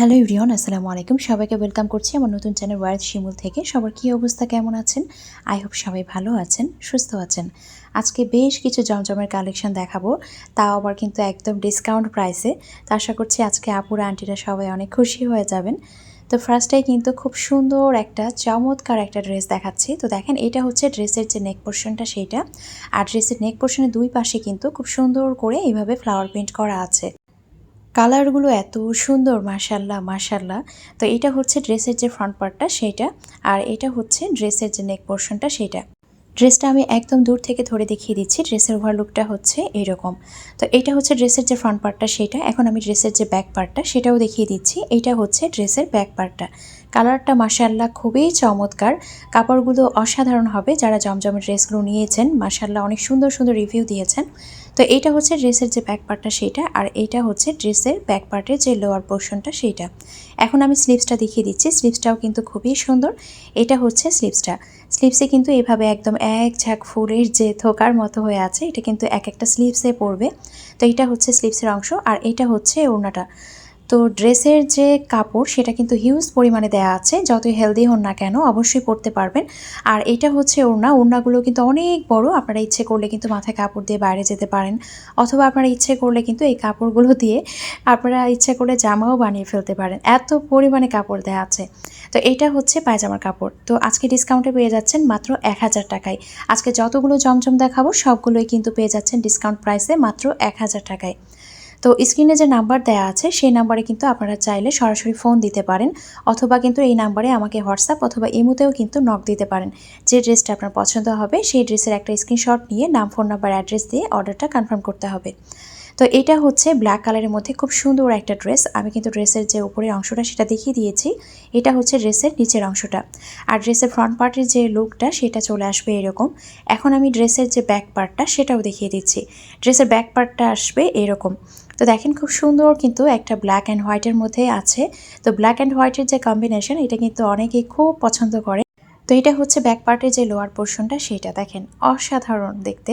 Hello ইউরিয়ন আসসালামু আলাইকুম। সবাইকে ওয়েলকাম করছি আমার নতুন চ্যানেল ওয়ার্ড শিমুল থেকে। সবার কী অবস্থা, কেমন আছেন? আই হোপ সবাই ভালো আছেন, সুস্থ আছেন। আজকে বেশ কিছু জমজমের কালেকশন দেখাবো। তাও আবার কিন্তু একদম ডিসকাউন্ট প্রাইসে তো আশা করছি আজকে আপুরা আন্টিরা সবাই অনেক খুশি হয়ে যাবেন। তো ফার্স্টেই কিন্তু খুব সুন্দর একটা, চমৎকার একটা ড্রেস দেখাচ্ছি। তো দেখেন, এটা হচ্ছে ড্রেসের যে নেক পোর্শনটা সেইটা আর ড্রেসের নেক পোর্শনের দুই পাশে কিন্তু খুব সুন্দর করে এইভাবে ফ্লাওয়ার প্রিন্ট করা আছে। কালারগুলো এত সুন্দর, মাশাল্লাহ মাশাল্লাহ। তো এটা হচ্ছে ড্রেসের যে ফ্রন্ট পার্টটা সেইটা। আর এটা হচ্ছে ড্রেসের যে নেক পোর্শনটা সেইটা। ড্রেসটা আমি একদম দূর থেকে ধরে দেখিয়ে দিচ্ছি, ড্রেসের ওভার লুকটা হচ্ছে এরকম। তো এটা হচ্ছে ড্রেসের যে ফ্রন্ট পার্টটা সেটা এখন আমি ড্রেসের যে ব্যাক পার্টটা সেটাও দেখিয়ে দিচ্ছি। এটা হচ্ছে ড্রেসের ব্যাক পার্টটা কালারটা মাসাল্লাহ খুবই চমৎকার। কাপড়গুলো অসাধারণ হবে যারা জমজমের ড্রেসগুলো নিয়েছেন। মাসাল্লাহ অনেক সুন্দর সুন্দর রিভিউ দিয়েছেন। তো এইটা হচ্ছে ড্রেসের যে ব্যাক পার্টটা সেইটা আর এইটা হচ্ছে ড্রেসের ব্যাক পার্টের যে লোয়ার পোর্শনটা সেইটা। এখন আমি স্লিপসটা দেখিয়ে দিচ্ছি। স্লিপসটাও কিন্তু খুবই সুন্দর। এটা হচ্ছে স্লিপসটা স্লিপসে কিন্তু এভাবে একদম এক ঝাঁক ফুলের যে থোকার মতো হয়ে আছে, এটা কিন্তু এক একটা স্লিপসে পড়বে তো এটা হচ্ছে স্লিপসের অংশ আর এটা হচ্ছে ওড়নাটা। তো ড্রেসের যে কাপড়, সেটা কিন্তু হিউজ পরিমাণে দেয়া আছে। যতই হেলদি হন না কেন, অবশ্যই পরতে পারবেন। আর এটা হচ্ছে ওড়না। ওড়নাগুলো কিন্তু অনেক বড়। আপনারা ইচ্ছে করলে কিন্তু মাথায় কাপড় দিয়ে বাইরে যেতে পারেন। অথবা আপনারা ইচ্ছে করলে কিন্তু এই কাপড়গুলো দিয়ে আপনারা ইচ্ছে করলে জামাও বানিয়ে ফেলতে পারেন। এত পরিমাণে কাপড় দেওয়া আছে। তো এটা হচ্ছে পায়জামার কাপড়। তো আজকে ডিসকাউন্টে পেয়ে যাচ্ছেন মাত্র এক হাজার টাকায়। আজকে যতগুলো জমজম দেখাবো, সবগুলোই কিন্তু পেয়ে যাচ্ছেন ডিসকাউন্ট প্রাইসে মাত্র এক হাজার টাকায়। তো স্ক্রিনে যে নাম্বার দেওয়া আছে, সেই নাম্বারে কিন্তু আপনারা চাইলে সরাসরি ফোন দিতে পারেন অথবা কিন্তু এই নাম্বারে আমাকে হোয়াটসঅ্যাপ অথবা ইমুতেও কিন্তু নক দিতে পারেন। যে ড্রেসটা আপনার পছন্দ হবে, সেই ড্রেসের একটা স্ক্রিনশট নিয়ে নাম ফোন নাম্বার অ্যাড্রেস দিয়ে অর্ডারটা কনফার্ম করতে হবে। তো এটা হচ্ছে ব্ল্যাক কালারের মধ্যে খুব সুন্দর একটা ড্রেস আমি কিন্তু ড্রেসের যে উপরের অংশটা, সেটা দেখিয়ে দিয়েছি। এটা হচ্ছে ড্রেসের নিচের অংশটা। আর ড্রেসের ফ্রন্ট পার্টের যে লুকটা সেটা চলে আসবে এরকম। এখন আমি ড্রেসের যে ব্যাক পার্টটা সেটাও দেখিয়ে দিচ্ছি। ড্রেসের ব্যাক পার্টটা আসবে এরকম। তো দেখেন খুব সুন্দর কিন্তু একটা ব্ল্যাক অ্যান্ড হোয়াইটের মধ্যে আছে। তো ব্ল্যাক অ্যান্ড হোয়াইটের যে কম্বিনেশন এটা কিন্তু অনেকেই খুব পছন্দ করে। তো এটা হচ্ছে ব্যাক পার্টের যে লোয়ার পোর্শনটা সেটা দেখেন অসাধারণ দেখতে।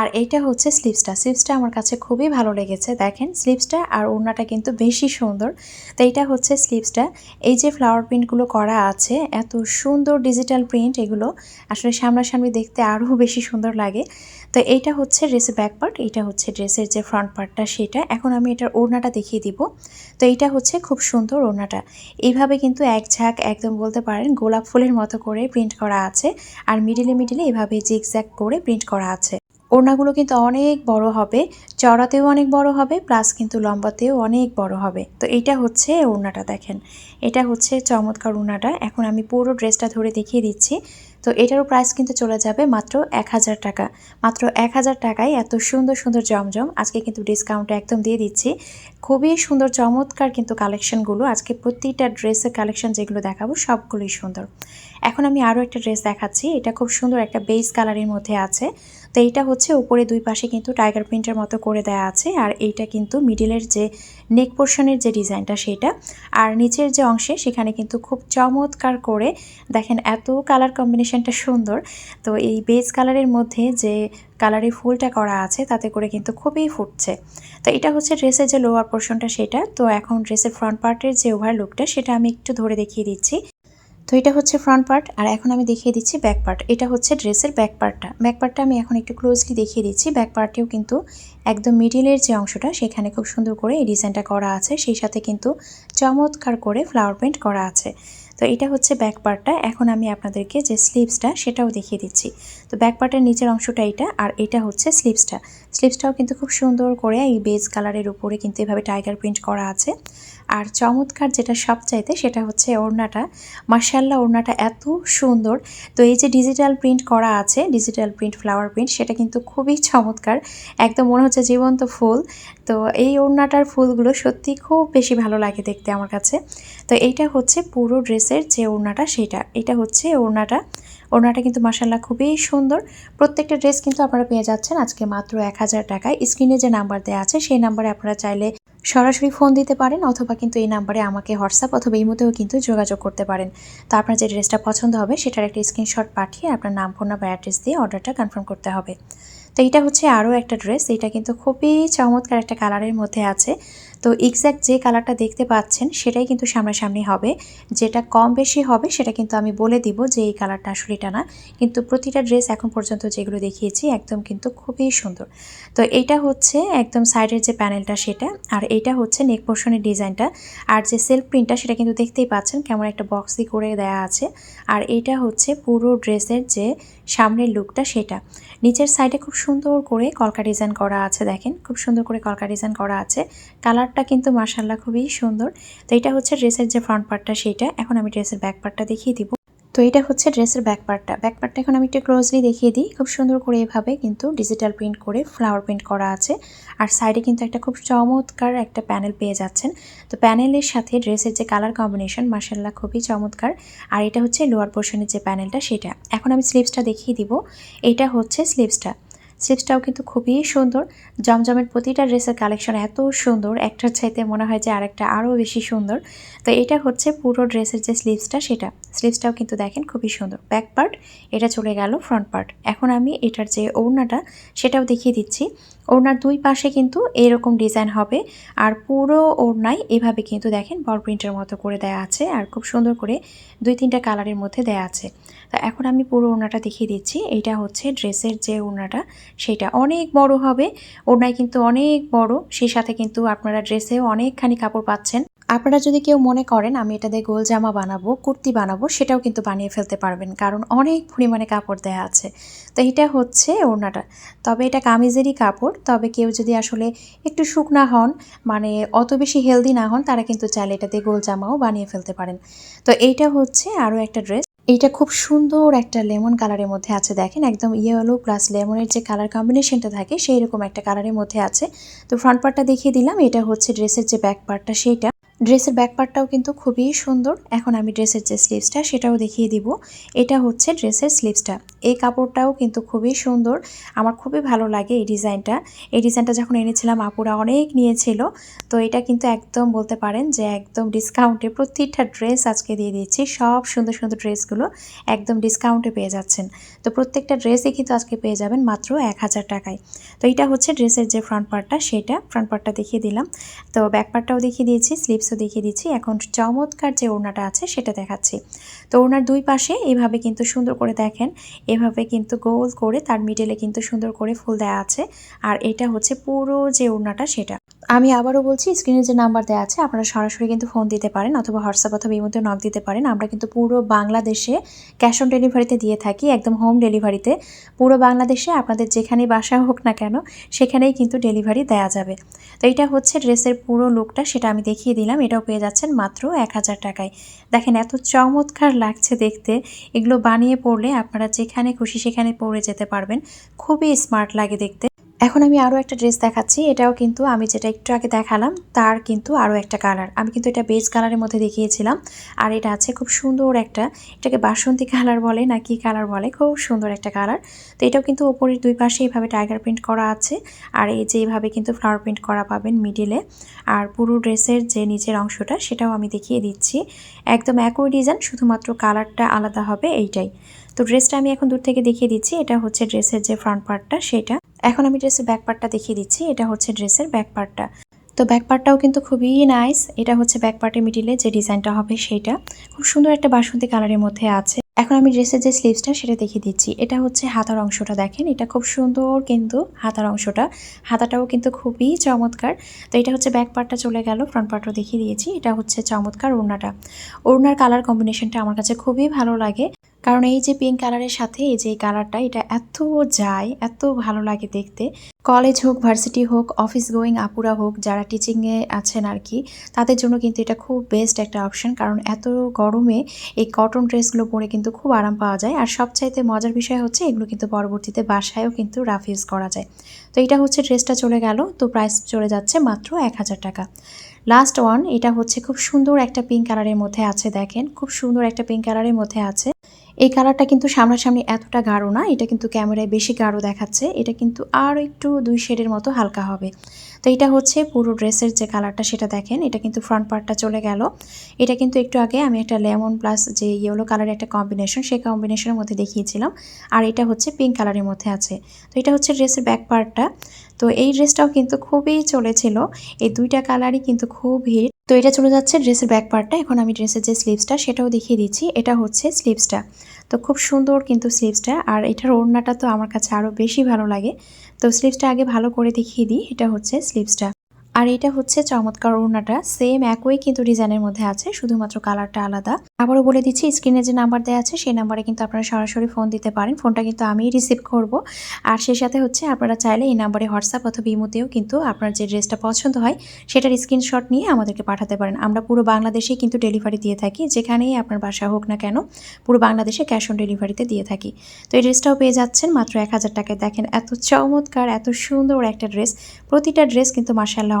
আর এইটা হচ্ছে স্লিপসটা স্লিপসটা আমার কাছে খুবই ভালো লেগেছে। দেখেন স্লিপসটা আর ওড়নাটা কিন্তু বেশি সুন্দর। তো এইটা হচ্ছে স্লিপসটা এই যে ফ্লাওয়ার প্রিন্টগুলো করা আছে, এত সুন্দর ডিজিটাল প্রিন্ট এগুলো, আসলে সামনাসামনি দেখতে আরও বেশি সুন্দর লাগে। তো এইটা হচ্ছে ড্রেসের ব্যাক পার্ট এইটা হচ্ছে ড্রেসের যে ফ্রন্ট পার্টটা সেটা। এখন আমি এটার ওড়নাটা দেখিয়ে দিব। তো এইটা হচ্ছে খুব সুন্দর ওড়নাটা। এইভাবে কিন্তু এক ঝাঁক একদম বলতে পারেন গোলাপ ফুলের মতো করে প্রিন্ট করা আছে। আর মিডিলে মিডিলে এভাবে জিগজ্যাক করে প্রিন্ট করা আছে। ওড়নাগুলো কিন্তু অনেক বড় হবে চড়াতেও অনেক বড় হবে প্লাস কিন্তু লম্বাতেও অনেক বড় হবে। তো এইটা হচ্ছে ওড়নাটা দেখেন। এটা হচ্ছে চমৎকার ওড়নাটা। এখন আমি পুরো ড্রেসটা ধরে দেখিয়ে দিচ্ছি। তো এটারও প্রাইস কিন্তু চলে যাবে মাত্র এক হাজার টাকা। মাত্র এক হাজার টাকায় এত সুন্দর সুন্দর জমজম। আজকে কিন্তু ডিসকাউন্ট একদম দিয়ে দিচ্ছি। খুবই সুন্দর, চমৎকার কিন্তু কালেকশনগুলো আজকে প্রতিটা ড্রেসের কালেকশন যেগুলো দেখাবো সবগুলোই সুন্দর। এখন আমি আরও একটা ড্রেস দেখাচ্ছি। এটা খুব সুন্দর একটা বেস কালারের মধ্যে আছে। তো এইটা হচ্ছে উপরে দুই পাশে কিন্তু টাইগার প্রিন্টের মতো করে দেওয়া আছে। আর এইটা কিন্তু মিডিলের যে নেক পোর্শনের যে ডিজাইনটা সেটা। আর নিচের যে অংশে সেখানে কিন্তু খুব চমৎকার করে দেখেন এত কালার কম্বিনেশনটা সুন্দর। তো এই বেস কালারের মধ্যে যে কালারের ফুলটা করা আছে তাতে করে কিন্তু খুবই ফুটছে। তো এটা হচ্ছে ড্রেসের যে লোয়ার পোর্শনটা সেটা। তো এখন ড্রেসের ফ্রন্ট পার্টের যে ওভার লুকটা সেটা আমি একটু ধরে দেখিয়ে দিচ্ছি। তো এটা হচ্ছে ফ্রন্ট পার্ট আর এখন আমি দেখিয়ে দিচ্ছি ব্যাক পার্ট এটা হচ্ছে ড্রেসের ব্যাক পার্টটা ব্যাক পার্টটা আমি এখন একটু ক্লোজলি দেখিয়ে দিচ্ছি। ব্যাক পার্টেও কিন্তু একদম মিডিলের যে অংশটা, সেখানে খুব সুন্দর করে এই ডিজাইনটা করা আছে। সেই সাথে কিন্তু চমৎকার করে ফ্লাওয়ার প্রিন্ট করা আছে। তো এটা হচ্ছে ব্যাক পার্টটা এখন আমি আপনাদেরকে যে স্লিভসটা সেটাও দেখিয়ে দিচ্ছি। তো ব্যাক পার্টের নিচের অংশটা এটা, আর এটা হচ্ছে স্লিভসটা স্লিভসটাও কিন্তু খুব সুন্দর করে এই বেজ কালারের উপরে কিন্তু এভাবে টাইগার প্রিন্ট করা আছে। আর চমৎকার যেটা সবচাইতে সেটা হচ্ছে ওড়নাটা। মার্শাল্লাহ ওড়নাটা এত সুন্দর। তো এই যে ডিজিটাল প্রিন্ট করা আছে ডিজিটাল প্রিন্ট ফ্লাওয়ার প্রিন্ট সেটা কিন্তু খুবই চমৎকার। একদম মনে হচ্ছে জীবন্ত ফুল। তো এই ওড়নাটার ফুলগুলো সত্যি খুব বেশি ভালো লাগে দেখতে আমার কাছে। তো এইটা হচ্ছে পুরো ড্রেসের যে ওড়নাটা, সেটা। এটা হচ্ছে ওড়নাটা। ওড়নাটা কিন্তু মাসাল্লাহ খুবই সুন্দর। প্রত্যেকটা ড্রেস কিন্তু আপনারা পেয়ে যাচ্ছেন আজকে মাত্র এক হাজার টাকায়। স্ক্রিনে যে নাম্বার দেওয়া আছে, সেই নাম্বারে আপনারা চাইলে সরাসরি ফোন দিতে পারেন অথবা কিন্তু এই নাম্বারে আমাকে হোয়াটসঅ্যাপ অথবা ইমোতেও কিন্তু যোগাযোগ করতে পারেন। তো আপনার যে ড্রেসটা পছন্দ হবে সেটার একটা স্ক্রিনশট পাঠিয়ে আপনার নাম ফোন নাম্বার অ্যাড্রেস দিয়ে অর্ডারটা কনফার্ম করতে হবে। তো এটা হচ্ছে আরও একটা ড্রেস এটা কিন্তু খুবই চমৎকার একটা কালারের মধ্যে আছে। তো এক্স্যাক্ট যে কালারটা দেখতে পাচ্ছেন সেটাই কিন্তু সামনাসামনি হবে। যেটা কম বেশি হবে সেটা কিন্তু আমি বলে দিব যে এই কালারটা আসলে এটা না। কিন্তু প্রতিটা ড্রেস এখন পর্যন্ত যেগুলো দেখিয়েছি একদম কিন্তু খুবই সুন্দর। তো এইটা হচ্ছে একদম সাইডের যে প্যানেলটা সেটা, আর এইটা হচ্ছে নেক পোর্শনের ডিজাইনটা আর যে সেলফ প্রিন্টটা সেটা কিন্তু দেখতেই পাচ্ছেন কেমন একটা বক্সি করে দেয়া আছে। আর এইটা হচ্ছে পুরো ড্রেসের যে সামনের লুকটা সেটা। নিচের সাইডে খুব সুন্দর করে কলকা ডিজাইন করা আছে দেখেন, খুব সুন্দর করে কলকা ডিজাইন করা আছে। কালারটা কিন্তু মার্শাল্লাহ খুবই সুন্দর। তো এটা হচ্ছে ড্রেসের যে ফ্রন্ট পার্টটা সেটা, এখন আমি ড্রেসের ব্যাক পার্টটা দেখিয়ে দিব। তো এটা হচ্ছে ড্রেসের ব্যাক পার্টটা। ব্যাক পার্টটা এখন আমি একটু ক্লোজলি দেখিয়ে দিই। খুব সুন্দর করে এভাবে কিন্তু ডিজিটাল প্রিন্ট করে ফ্লাওয়ার প্রিন্ট করা আছে। আর সাইডে কিন্তু একটা খুব চমৎকার একটা প্যানেল পেয়ে যাচ্ছেন। তো প্যানেলের সাথে ড্রেসের যে কালার কম্বিনেশন মার্শাল্লাহ খুবই চমৎকার। আর এটা হচ্ছে লোয়ার পোর্শনের যে প্যানেলটা সেটা। এখন আমি স্লিভসটা দেখিয়ে দিব। এটা হচ্ছে স্লিভসটা স্লিভসটাও কিন্তু খুবই সুন্দর। জমজমের প্রতিটা ড্রেসের কালেকশন এত সুন্দর। একটার চাইতে মনে হয় যে আরেকটা আরও বেশি সুন্দর। তো এটা হচ্ছে পুরো ড্রেসের যে স্লিভসটা সেটা। স্লিভসটাও কিন্তু দেখেন খুবই সুন্দর। ব্যাক পার্ট এটা চলে গেল ফ্রন্ট পার্ট এখন আমি এটার যে ওড়নাটা সেটাও দেখিয়ে দিচ্ছি। ওড়নার দুই পাশে কিন্তু এরকম ডিজাইন হবে। আর পুরো ওড়নায় এভাবে কিন্তু দেখেন বল প্রিন্টের মতো করে দেয়া আছে। আর খুব সুন্দর করে দুই তিনটা কালারের মধ্যে দেয়া আছে। তা এখন আমি পুরো ওড়নাটা দেখিয়ে দিচ্ছি। এটা হচ্ছে ড্রেসের যে ওড়নাটা। সেটা অনেক বড় হবে। ওড়নায় কিন্তু অনেক বড়। সেই সাথে কিন্তু আপনারা ড্রেসেও অনেকখানি কাপড় পাচ্ছেন। আপনারা যদি কেউ মনে করেন, আমি এটা দিয়ে গোল জামা বানাবো, কুর্তি বানাবো, সেটাও কিন্তু বানিয়ে ফেলতে পারবেন। কারণ অনেক পরিমাণে কাপড় দেয়া আছে। তো এটা হচ্ছে ওড়নাটা। তবে এটা কামিজেরই কাপড়। তবে কেউ যদি আসলে একটু শুকনা হন মানে অত বেশি হেলদি না হন, তারা কিন্তু চাইলে এটা দিয়ে গোল জামাও বানিয়ে ফেলতে পারেন। তো এইটা হচ্ছে আরও একটা ড্রেস। এইটা খুব সুন্দর একটা লেমন কালারের মধ্যে আছে, দেখেন, একদম ইয়েলো প্লাস লেমনের যে কালার কম্বিনেশনটা থাকে সেই রকম একটা কালারের মধ্যে আছে। তো ফ্রন্ট পার্টটা দেখিয়ে দিলাম, এটা হচ্ছে ড্রেসের যে ব্যাক পার্টটা সেইটা। ড্রেসের ব্যাক পার্টটাও কিন্তু খুবই সুন্দর। এখন আমি ড্রেসের যে স্লিভসটা সেটাও দেখিয়ে দিব। এটা হচ্ছে ড্রেসের স্লিভসটা এই কাপড়টাও কিন্তু খুবই সুন্দর। আমার খুবই ভালো লাগে এই ডিজাইনটা। এই ডিজাইনটা যখন এনেছিলাম, আপুরা অনেক নিয়েছিল। তো এটা কিন্তু একদম বলতে পারেন যে একদম ডিসকাউন্টে প্রত্যেকটা ড্রেস আজকে দিয়ে দিচ্ছি সব সুন্দর সুন্দর ড্রেসগুলো একদম ডিসকাউন্টে পেয়ে যাচ্ছেন। তো প্রত্যেকটা ড্রেসই কিন্তু আজকে পেয়ে যাবেন মাত্র এক হাজার টাকায়। তো এটা হচ্ছে ড্রেসের যে ফ্রন্ট পার্টটা সেটা ফ্রন্ট পার্টটা দেখিয়ে দিলাম। তো ব্যাক পার্টটাও দেখিয়ে দিয়েছি স্লিভসও দেখিয়ে দিচ্ছি। এখন চমৎকার যে ওড়নাটা আছে সেটা দেখাচ্ছি। তো ওড়নার দুই পাশে এভাবে কিন্তু সুন্দর করে দেখেন, এভাবে কিন্তু গোল করে তার মিডলে কিন্তু সুন্দর করে ফুল দেওয়া আছে। আর এটা হচ্ছে পুরো যে ওড়নাটা সেটা। আমি আবারও বলছি স্ক্রিনে যে নাম্বার দেওয়া আছে, আপনারা সরাসরি কিন্তু ফোন দিতে পারেন অথবা হোয়াটসঅ্যাপ অথবা ইমোতে নক দিতে পারেন। আমরা কিন্তু পুরো বাংলাদেশে ক্যাশ অন ডেলিভারিতে দিয়ে থাকি, একদম হোম ডেলিভারিতে পুরো বাংলাদেশে আপনাদের যেখানেই বাসা হোক না কেন, সেখানেই কিন্তু ডেলিভারি দেওয়া যাবে। তো এটা হচ্ছে ড্রেসের পুরো লুকটা সেটা আমি দেখিয়ে দিলাম। এটাও পেয়ে যাচ্ছেন মাত্র এক হাজার টাকায়। দেখেন এত চমৎকার লাগছে দেখতে। এগুলো বানিয়ে পড়লে আপনারা যেখানে খুশি সেখানে পরে যেতে পারবেন। খুবই স্মার্ট লাগে দেখতে। এখন আমি আরও একটা ড্রেস দেখাচ্ছি। এটাও কিন্তু আমি যেটা একটু আগে দেখালাম, তার কিন্তু আরও একটা কালার আমি কিন্তু এটা বেজ কালারের মধ্যে দেখিয়েছিলাম। আর এটা আছে খুব সুন্দর একটা, এটাকে বাসন্তী কালার বলে না কি কালার বলে, খুব সুন্দর একটা কালার তো এটাও কিন্তু ওপরের দুই পাশে এইভাবে টাইগার প্রিন্ট করা আছে। আর এই যে এইভাবে কিন্তু ফ্লাওয়ার প্রিন্ট করা পাবেন মিডিলে আর পুরো ড্রেসের যে নিচের অংশটা, সেটাও আমি দেখিয়ে দিচ্ছি। একদম একই ডিজাইন শুধুমাত্র কালারটা আলাদা হবে এইটাই। তো ড্রেসটা আমি এখন দূর থেকে দেখিয়ে দিচ্ছি। এটা হচ্ছে ড্রেসের যে ফ্রন্ট পার্টটা সেটা। এখন আমি ড্রেসের ব্যাক পার্টটা দেখিয়ে দিচ্ছি। এটা হচ্ছে ড্রেসের ব্যাক পার্টটা তো ব্যাক পার্টটাও কিন্তু খুবই নাইস এটা হচ্ছে ব্যাক পার্টের মিডিলে যে ডিজাইনটা হবে সেটা। খুব সুন্দর একটা বাসন্তী কালারের মধ্যে আছে। এখন আমি ড্রেসের যে স্লিভসটা সেটা দেখিয়ে দিচ্ছি। এটা হচ্ছে হাতার অংশটা দেখেন। এটা খুব সুন্দর কিন্তু হাতার অংশটা। হাতাটাও কিন্তু খুবই চমৎকার। তো এটা হচ্ছে ব্যাক পার্টটা চলে গেল। ফ্রন্ট পার্টও দেখিয়ে দিয়েছি। এটা হচ্ছে চমৎকার ওড়নাটা। ওড়নার কালার কম্বিনেশনটা আমার কাছে খুবই ভালো লাগে। কারণ এই যে পিঙ্ক কালারের সাথে এই যে কালারটা এটা এত যায়, এত ভালো লাগে দেখতে। কলেজ হোক ভার্সিটি হোক অফিস গোয়িং আপুরা হোক, যারা টিচিংয়ে আছেন আর কি তাদের জন্য কিন্তু এটা খুব বেস্ট একটা অপশন কারণ এত গরমে এই কটন ড্রেসগুলো পরে কিন্তু খুব আরাম পাওয়া যায়। আর সবচাইতে মজার বিষয় হচ্ছে, এগুলো কিন্তু পরবর্তীতে বাসায়ও কিন্তু রাফ ইউজ করা যায়। তো এটা হচ্ছে ড্রেসটা চলে গেল, তো প্রাইস চলে যাচ্ছে মাত্র এক হাজার টাকা। লাস্ট ওয়ান এটা হচ্ছে খুব সুন্দর একটা পিঙ্ক কালারের মধ্যে আছে, দেখেন। খুব সুন্দর একটা পিঙ্ক কালারের মধ্যে আছে। এই কালারটা কিন্তু সামনাসামনি এতটা গাঢ় না, এটা কিন্তু ক্যামেরায় বেশি গাঢ় দেখাচ্ছে, এটা কিন্তু আরও একটু দুই শেডের মতো হালকা হবে। তো এটা হচ্ছে পুরো ড্রেসের যে কালারটা সেটা দেখেন, এটা কিন্তু ফ্রন্ট পার্টটা চলে গেল। এটা কিন্তু একটু আগে আমি একটা লেমন প্লাস যে ইয়েলো কালারের একটা কম্বিনেশন সেই কম্বিনেশনের মধ্যে দেখিয়েছিলাম। আর এটা হচ্ছে পিঙ্ক কালারের মধ্যে আছে। তো এটা হচ্ছে ড্রেসের ব্যাক পার্টটা তো এই ড্রেসটাও কিন্তু খুবই চলেছিল। এই দুইটা কালারই কিন্তু খুব হিট তো এটা চলে যাচ্ছে ড্রেসের ব্যাক পার্টটা এখন আমি ড্রেসের যে স্লিভসটা সেটাও দেখিয়ে দিচ্ছি। এটা হচ্ছে স্লিভসটা তো খুব সুন্দর কিন্তু স্লিভসটা আর এটার ওড়নাটা তো আমার কাছে আরও বেশি ভালো লাগে। তো স্লিভসটা আগে ভালো করে দেখিয়ে দিই। এটা হচ্ছে স্লিভসটা আর এটা হচ্ছে চমৎকার ওড়নাটা। সেম একই কিন্তু ডিজাইনের মধ্যে আছে, শুধুমাত্র কালারটা আলাদা। আবারও বলে দিচ্ছি স্ক্রিনে যে নাম্বার দেওয়া আছে, সেই নাম্বারে কিন্তু আপনারা সরাসরি ফোন দিতে পারেন। ফোনটা কিন্তু আমিই রিসিভ করব। আর সেই সাথে হচ্ছে আপনারা চাইলে এই নাম্বারে হোয়াটসঅ্যাপ অথবা ইমোতেও কিন্তু আপনার যে ড্রেসটা পছন্দ হয়, সেটার স্ক্রিনশট নিয়ে আমাদেরকে পাঠাতে পারেন। আমরা পুরো বাংলাদেশেই কিন্তু ডেলিভারি দিয়ে থাকি, যেখানেই আপনার বাসা হোক না কেন, পুরো বাংলাদেশে ক্যাশ অন ডেলিভারিতে দিয়ে থাকি। তো এই ড্রেসটাও পেয়ে যাচ্ছেন, মাত্র এক হাজার টাকায়। দেখেন, এত চমৎকার, এত সুন্দর একটা ড্রেস। প্রতিটা ড্রেস কিন্তু মার্শাল্লাহ